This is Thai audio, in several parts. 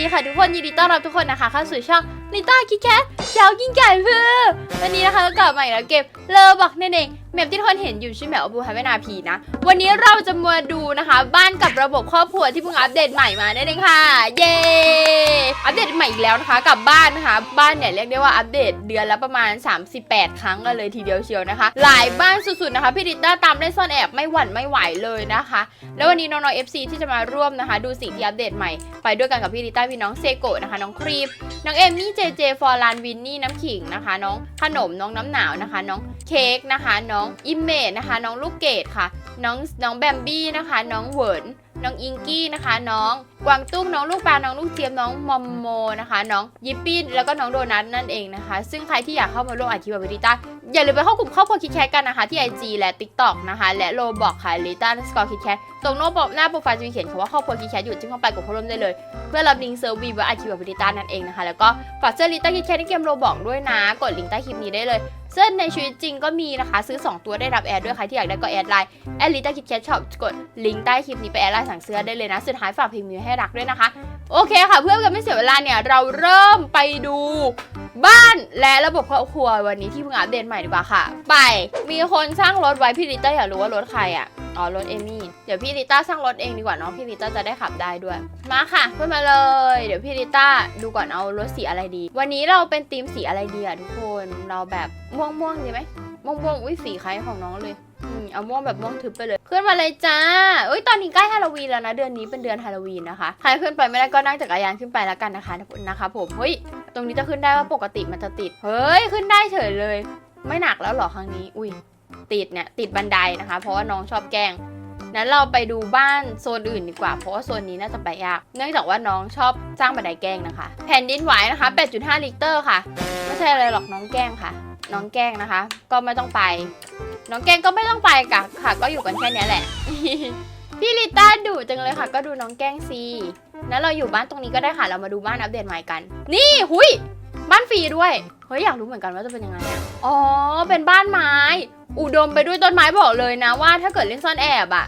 ดีค่ะทุกคนยินดีต้อนรับทุกคนนะคะเข้าสู่ช่องลิต้าคิดแคทเจ้ากินไก่เพื่อวันนี้นะคะก็กลับมาอีกแล้วเก็บเลอบอกนั่นเอง แมปที่ทุกคนเห็นอยู่ชื่อแมปอบูไฮเวนาพีนะ วันนี้เราจะมาดูนะคะ บ้านกับระบบครอบครัวที่เพิ่งอัปเดตใหม่มานั่นเองค่ะ เย้อัปเดตใหม่อีกแล้วนะคะ กับบ้านนะคะ บ้านเนี่ยเรียกได้ว่าอัปเดตเดือนละประมาณ 38 ครั้งกันเลยทีเดียวเชียวนะคะ หลายบ้านสุดๆนะคะพี่ดิต้าตามได้ซ่อนแอบไม่หวั่นไม่ไหวเลยนะคะ แล้ววันนี้น้องๆ FC ที่จะมาร่วมนะคะ ดูสิ่งที่อัปเดตใหม่ ไปด้วยกันกับพี่ดิต้าพี่น้องเซโกะนะคะ น้องครีมน้องเอมมี่เจเจฟอร์ลานวินนี่น้ำขิงนะคะ น้องขนมน้องน้ำหนาวนะคะ น้องเค้กนะคะ น้องอิมเมจนะคะ น้องลูกเกดค่ะ น้องน้องแบมบี้นะคะ น้องเหวิร์นน้องอิงกี้นะคะ น้อง กวางตุ้งน้องลูกปลาน้องลูกเจี๊ยบน้องมอมโมนะคะ น้องยิปปี้แล้วก็น้องโดนัทนั่นเองนะคะ ซึ่งใครที่อยากเข้ามาร่วมอาชีพบพี่ดิต้าอย่าลืมไปเข้ากลุ่มครอบครัวคิดแคทกันนะคะ ที่ IG และ TikTok นะคะ และโลบอกค่ะลิต้าสกอร์คิดแคทตรงโน้ตหน้าโปรไฟล์จะมีเขียนคำว่าครอบครัวคิดแคทอยู่จึงเข้าไปกดเข้าร่วมได้เลย เพื่อรับลิงก์เซอร์วีว่าอาชีพบพิต้านั่นเองนะคะ แล้วก็ฝากเสื้อลิต้าคิดแคทในเกมโรบอกด้วยนะ กดลิงก์ใต้คลิปนี้ได้เลยเสื้อในชีวิตจริงก็มีนะคะ ซื้อ 2 ตัวได้รับแอดด้วยใครที่อยากได้ก็แอดไลน์แอดลิต้าคิดแคทช็อปกดลิงก์ใต้คลิปนี้ไปแอดไลน์สั่งเสื้อได้เลยนะสุดท้ายฝากเพลงมิวใให้รักด้วยนะคะ โอเคค่ะ เพื่อกันไม่เสียเวลาเนี่ย เราเริ่มไปดูบ้านและระบบครอบครัววันนี้ที่เพิ่งอัปเดตใหม่ดีกว่าค่ะ ไป มีคนสร้างรถไว้พี่ลิต้าอยากรู้ว่ารถใครอะอ๋อรถเอมี่เดี๋ยวพี่ลิต้าสร้างรถเองดีกว่าเนาะพี่ลิต้าจะได้ขับได้ด้วย มาค่ะขึ้นมาเลย เดี๋ยวพี่ลิต้าดูก่อนเอารถสีอะไรดี วันนี้เราเป็นธีมสีอะไรดีอะทุกคนเราแบบม่วงๆดีไหม ม่วงม่วงๆอุ้ยสีคล้ายของน้องเลยอืมเอาม่วงแบบม่วงทึบไปเลยขึ้นมาเลยจ้าอุ้ยตอนนี้ใกล้ฮาโลวีนแล้วนะ เดือนนี้เป็นเดือนฮาโลวีนนะคะ ใครขึ้นไปไม่ได้ก็นั่งจักรยานขึ้นไปแล้วกันนะคะนะคะ ผม เฮ้ย ตรงนี้จะขึ้นได้ว่าปกติมันจะติด เฮ้ย ขึ้นได้เฉยเลย ไม่หนักแล้วหรอครั้งนี้ อุ้ย ติดเนี่ย ติดบันไดนะคะ เพราะว่าน้องชอบแกล้งนั้นเราไปดูบ้านโซนอื่นดีกว่า เพราะว่าโซนนี้น่าจะไปยาก เนื่องจากว่าน้องชอบสร้างบันไดแกล้งนะคะ แผ่นดินไหวนะคะ 8.5 ลิตรค่ะ ไม่ใช่อะไรหรอกน้องแกล้งค่ะ น้องแกล้งนะคะ ก็ไม่ต้องไป น้องแกล้งก็ไม่ต้องไปค่ะค่ะ ก็อยู่กันแค่นี้แหละ พี่ลิต้าดุจังเลยค่ะ ก็ดูน้องแกล้งซีนั้นเราอยู่บ้านตรงนี้ก็ได้ค่ะ เรามาดูบ้านอัปเดตใหม่กัน นี่หุยบ้านฟรีด้วย เฮ้ยอยากรู้เหมือนกันว่าจะเป็นยังไงอะอ๋อ เป็นบ้านไม้ อุดมไปด้วยต้นไม้บอกเลยนะว่า ถ้าเกิดเล่นซ่อนแอบอะ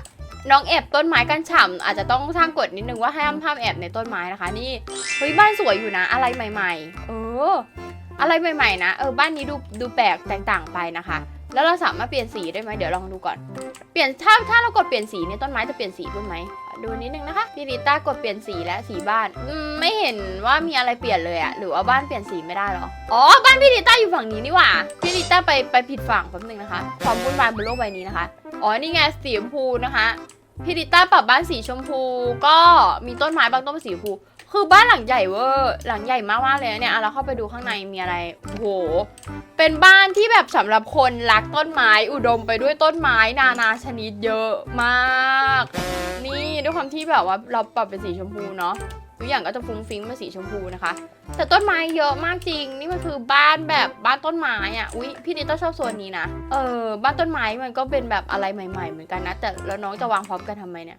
น้องแอบต้นไม้กันฉ่ำอาจจะต้องสร้างกฎนิดนึงว่าห้ามห้ามแอบในต้นไม้นะคะ นี่ เฮ้ยบ้านสวยอยู่นะ อะไรใหม่ ๆ เออ อะไรใหม่ๆนะเออบ้านนี้ดูดูแปลกแตกต่างไปนะคะ แล้วเราสามารถเปลี่ยนสีได้ไหมเดี๋ยวลองดูก่อน เปลี่ยนถ้าถ้าเรากดเปลี่ยนสีเนี่ยต้นไม้จะเปลี่ยนสีด้วยไหมดูนิดนึงนะคะพี่ลิต้ากดเปลี่ยนสีและสีบ้านมไม่เห็นว่ามีอะไรเปลี่ยนเลยอะหรือว่าบ้านเปลี่ยนสีไม่ได้หรออ๋อบ้านพี่ลิต้าอยู่ฝั่งนี้นี่หว่าพี่ลิต้าไปไปผิดฝั่งแป๊บนึงนะคะความวุ่นวายบนโลกใบนี้นะคะอ๋อนี่ไงสีชมพูนะคะพี่ลิต้าปรับบ้านสีชมพู ก็มีต้นไม้บางต้นเป็นสีชมพู คือบ้านหลังใหญ่เวอร์หลังใหญ่มากๆเลยนะเนี่ยอะเราเข้าไปดูข้างในมีอะไรโอ้โห เป็นบ้านที่แบบสำหรับคนรักต้นไม้อุดมไปด้วยต้นไม้นานาชนิดเยอะมาก นี่ด้วยความที่แบบว่าเราปรับเป็นสีชมพูเนาะ ทุกอย่างก็จะฟุ้งฟิ้งเป็นสีชมพูนะคะ แต่ต้นไม้เยอะมากจริง นี่มันคือบ้านแบบบ้านต้นไม้อะอุ๊ยพี่นิต้าชอบโซนนี้นะเออบ้านต้นไม้มันก็เป็นแบบอะไรใหม่ๆ เหมือนกันนะ แต่แล้วน้องจะวางพร้อมกันทำไมเนี่ย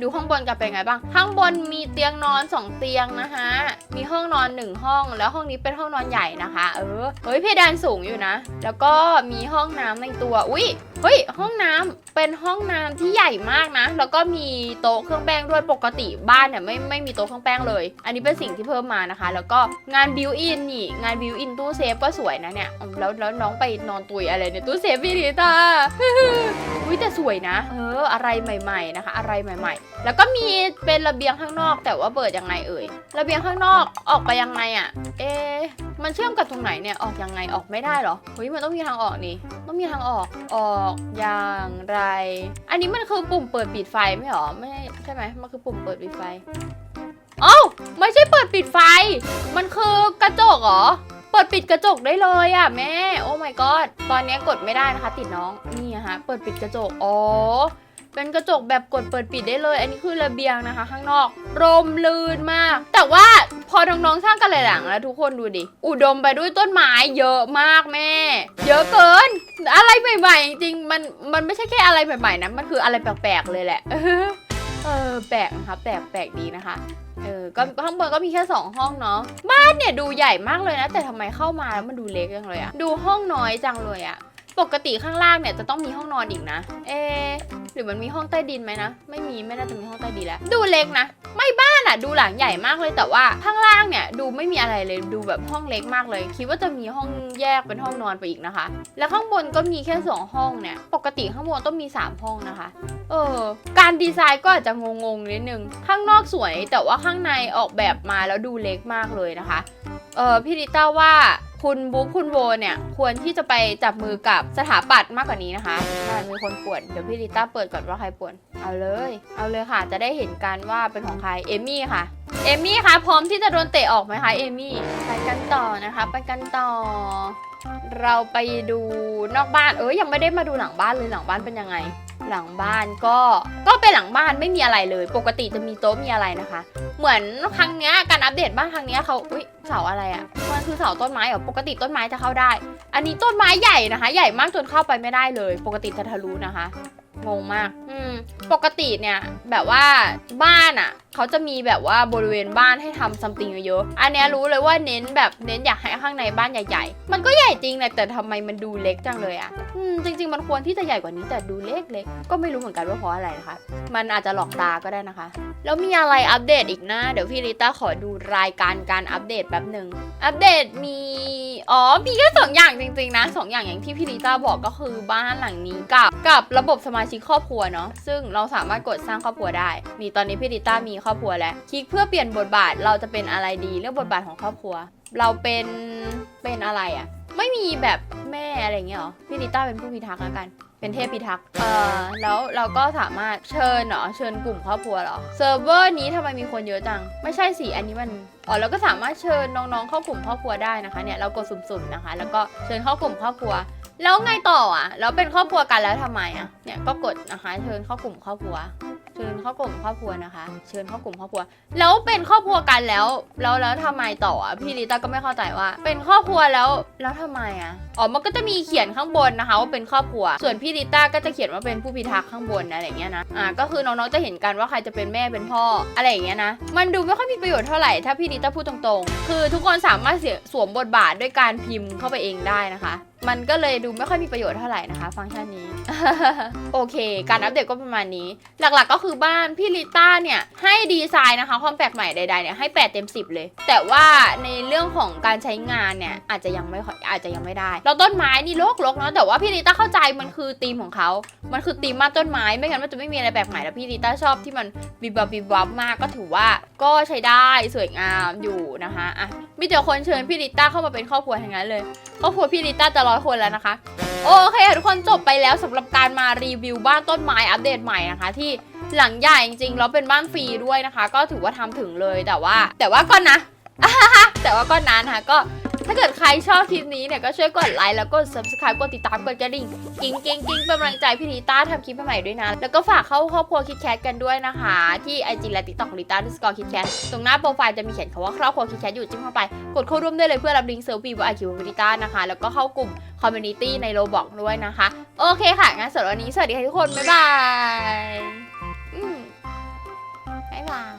ดูข้างบนกันเป็นไงบ้าง ข้างบนมีเตียงนอน 2 เตียงนะคะมีห้องนอน1ห้องแล้วห้องนี้เป็นห้องนอนใหญ่นะคะ เออเฮ้ยเพดานสูงอยู่นะ แล้วก็มีห้องน้ำในตัวอุ้ย เฮ้ยห้องน้ำเป็นห้องน้ำที่ใหญ่มากนะ แล้วก็มีโต๊ะเครื่องแป้งด้วยปกติบ้านเนี่ยไม่ไม่มีโต๊ะเครื่องแป้งเลย อันนี้เป็นสิ่งที่เพิ่มมานะคะ แล้วก็งานบิวอินนี่งานบิวอินตู้เซฟก็สวยนะเนี่ยแล้วแล้วน้องไปนอนตุยอะไรในตู้เซฟพี่ดีตาอุ้ยแต่สวยนะ เออ อะไรใหม่ ๆนะคะ อะไรใหม่ ๆ แล้วก็มีเป็นระเบียงข้างนอก แต่ว่าเปิดยังไงเอ่ยระเบียงข้างนอกออกไปยังไงอะ่ะ เอมันเชื่อมกับตรงไหนเนี่ยออกยังไงออกไม่ได้เหรอเฮ้ยมันต้องมีทางออกนี่ ต้องมีทางออกออกอย่างไร อันนี้มันคือปุ่มเปิดปิดไฟไม่หรอไม่ใช่ไหมมันคือปุ่มเปิดปิดไฟเอ้าไม่ใช่เปิดปิดไฟ มันคือกระจกเหรอเปิดปิดกระจกได้เลยอะแม่ โอ้ my god ตอนนี้กดไม่ได้นะคะ ติดน้องนี่อะฮะเปิดปิดกระจกอ๋อ เป็นกระจกแบบกดเปิดปิดได้เลย อันนี้คือระเบียงนะคะ ข้างนอกร่มรื่นมาก แต่ว่าพอน้องๆสร้างกันหลายหลังแล้วทุกคนดูดิ อุดมไปด้วยต้นไม้เยอะมากแม่ เยอะเกิน อะไรใหม่ๆจริงๆมันมันไม่ใช่แค่อะไรใหม่ๆนะมันคืออะไรแปลกๆเลยแหละเออแปลกนะคะแปลกแปลกดีนะคะเออก็ข้างบนก็มีแค่สองห้องเนาะบ้านเนี่ยดูใหญ่มากเลยนะ แต่ทำไมเข้ามาแล้วมันดูเล็กจังเลยอะดูห้องน้อยจังเลยอะ ปกติข้างล่างเนี่ยจะต้องมีห้องนอนอีกนะ เอ หรือมันมีห้องใต้ดินไหมนะ ไม่มีไม่น่าจะมีห้องใต้ดินแล้ว ดูเล็กนะ ไม่บ้านอะดูหลังใหญ่มากเลยแต่ว่าข้างล่างเนี่ยดูไม่มีอะไรเลยดูแบบห้องเล็กมากเลย คิดว่าจะมีห้องแยกเป็นห้องนอนไปอีกนะคะ แล้วข้างบนก็มีแค่สองห้องเนี่ย ปกติข้างบนต้องมีสามห้องนะคะ เออ การดีไซน์ก็อาจจะงงๆนิดนึง ข้างนอกสวยแต่ว่าข้างในออกแบบมาแล้วดูเล็กมากเลยนะคะ เออพี่ริต้าว่า คุณบุ๊คคุณโบเนี่ยควรที่จะไปจับมือกับสถาปัตย์มากกว่านี้นะคะมันมีคนป่วนเดี๋ยวพี่ริต้าเปิดก่อนว่าใครป่วน เอาเลย เอาเลยค่ะ จะได้เห็นกันว่าเป็นของใครเอมี่ค่ะ เอมี่คะพร้อมที่จะโดนเตะออกไหมคะเอมี่ไปกันต่อนะคะไปกันต่อ เราไปดูนอกบ้านเอ้ยยังไม่ได้มาดูหลังบ้านเลยหลังบ้านเป็นยังไง หลังบ้านก็ก็เป็นหลังบ้านไม่มีอะไรเลย ปกติจะมีโต๊ะมีอะไรนะคะ เหมือนครั้งเนี้ยการอัปเดตบ้านครั้งเนี้ยเขาอุ้ยเสาอะไรอะ่ะมันคือเสาต้นไม้เหรอปกติต้นไม้จะเข้าได้ อันนี้ต้นไม้ใหญ่นะคะ ใหญ่มากจนเข้าไปไม่ได้เลย ปกติจะทะลุนะคะงงมาก อืม ปกติเนี่ย แบบว่าบ้านอะ่ะ เขาจะมีแบบว่าบริเวณบ้านให้ทำซัมติงเยอะๆ อันเนี้ยรู้เลยว่าเน้นแบบเน้นอยากให้ข้างในบ้านใหญ่ๆ มันก็ใหญ่จริงแหละแต่ทำไมมันดูเล็กจังเลยอะ่ะอืมจริง ๆ มันควรที่จะใหญ่กว่านี้แต่ดูเล็กๆ ก็ไม่รู้เหมือนกันว่าเพราะอะไรนะคะ มันอาจจะหลอกตาก็ได้นะคะ แล้วมีอะไรอัปเดตอีกนะเดี๋ยวพี่ริต้าขอดูรายการการอัปเดตแป๊บหนึ่งอัปเดตมีอ๋อมีแค่สองอย่างจริงๆนะสองอย่างอย่างที่พี่ริต้าบอกก็คือบ้านหลังนี้กับกับระบบสมาชิกครอบครัวเนาะซึ่งเราสามารถกดสร้างครอบครัวได้ นี่ตอนนี้พี่ริต้ามีครอบครัวแล้วคลิกเพื่อเปลี่ยนบทบาทเราจะเป็นอะไรดีเรื่องบทบาทของครอบครัว เราเป็นเป็นอะไรอะไม่มีแบบแม่อะไรเงี้ยหรอพี่ริต้าเป็นผู้พิทักษ์แล้วกัน เป็นเทพพิทักษ์เออแล้วเราก็สามารถเชิญเหรอเชิญกลุ่มครอบครัวเหรอเซิร์ฟเวอร์นี้ทำไมมีคนเยอะจัง ไม่ใช่สิอันนี้มันอ๋อแล้วก็สามารถเชิญน้องๆเข้ากลุ่มครอบครัวได้นะคะเนี่ยเรากดสุ่มๆนะคะ แล้วก็เชิญเข้ากลุ่มครอบครัวแล้วไงต่ออะ แล้วเป็นครอบครัวกันแล้วทำไมอะ เนี่ยก็กดนะคะเชิญเข้ากลุ่มครอบครัว เชิญเข้ากลุ่มครอบครัวนะคะ เชิญเข้ากลุ่มครอบครัว แล้วเป็นครอบครัวกันแล้ว แล้วแล้วทำไมต่ออะพี่ลิต้าก็ไม่เข้าใจว่า เป็นครอบครัวแล้วแล้วทำไมอะอ๋อมันก็จะมีเขียนข้างบนนะคะ ว่าเป็นครอบครัว ส่วนพี่ลิต้าก็จะเขียนว่าเป็นผู้พิทักษ์ข้างบนนะอะไรเงี้ยนะอ่าก็คือน้องๆจะเห็นกันว่าใครจะเป็นแม่เป็นพ่ออะไรอย่างเงี้ยนะมันดูไม่ค่อยมีประโยชน์เท่าไหร่ถ้าพี่ลิต้าพูดตรงๆ คือทุกคนสามารถสวมบทบาทด้วยการพิมพ์เข้าไปเองได้นะคะมันก็เลยดูไม่ค่อยมีประโยชน์เท่าไหร่นะคะ ฟังก์ชันนี้ โอเค การอัปเดตก็ประมาณนี้ หลักๆก็คือบ้านพี่ลิต้าเนี่ยให้ดีไซน์นะคะ ความแปลกใหม่ใดๆเนี่ยให้ 8 เต็ม 10 เลย แต่ว่าในเรื่องของการใช้งานเนี่ยอาจจะยังไม่อาจจะยังไม่ได้แล้วต้นไม้นี่รกๆเนาะแต่ว่าพี่ลิต้าเข้าใจมันคือธีมของเขา มันคือธีมบ้าต้นไม้ไม่งั้นมันจะไม่มีอะไรแปลกใหม่แล้วพี่ลิต้าชอบที่มันบิบบับบิบบับมากก็ถือว่าก็ใช้ได้สวยงามอยู่นะคะอะมีแต่คนเชิญพี่ลิต้าเข้ามาเป็นครอบครัวทั้งนั้นเลยครอบครัวพี่ลิต้าจะร้อยคนแล้วนะคะ โอเคทุกคนจบไปแล้วสำหรับการมารีวิวบ้านต้นไม้อัปเดตใหม่นะคะ ที่หลังใหญ่จริงๆแล้วเป็นบ้านฟรีด้วยนะคะ ก็ถือว่าทำถึงเลยแต่ว่า แต่ว่าก็นะแต่ว่าก็นานค่ะก็ ถ้าเกิดใครชอบคลิปนี้เนี่ยก็ช่วยกดไลค์แล้วก็ subscribe กดติดตามกดกระดิ่งกิ้งกิ้งกิ้งเป็นกำลังใจพี่ลิต้าทำคลิปใหม่ด้วยนะ แล้วก็ฝากเข้าครอบครัวคิดแคทกันด้วยนะคะ ที่ไอจีและติ๊กต็อกลิต้าดิสกอร์คิดแคทตรงหน้าโปรไฟล์จะมีเขียนคำว่าครอบครัวคิดแคทอยู่จิ้มเข้าไป กดเข้าร่วมได้เลยเพื่อรับลิงก์เซอร์วีบไอคิวลิต้านะคะ แล้วก็เข้ากลุ่มคอมมูนิตี้ในโรบอกด้วยนะคะ โอเคค่ะงั้นสำหรับวันนี้สวัสดีค่ะทุกคนบ๊ายบาย อืมบ๊ายบาย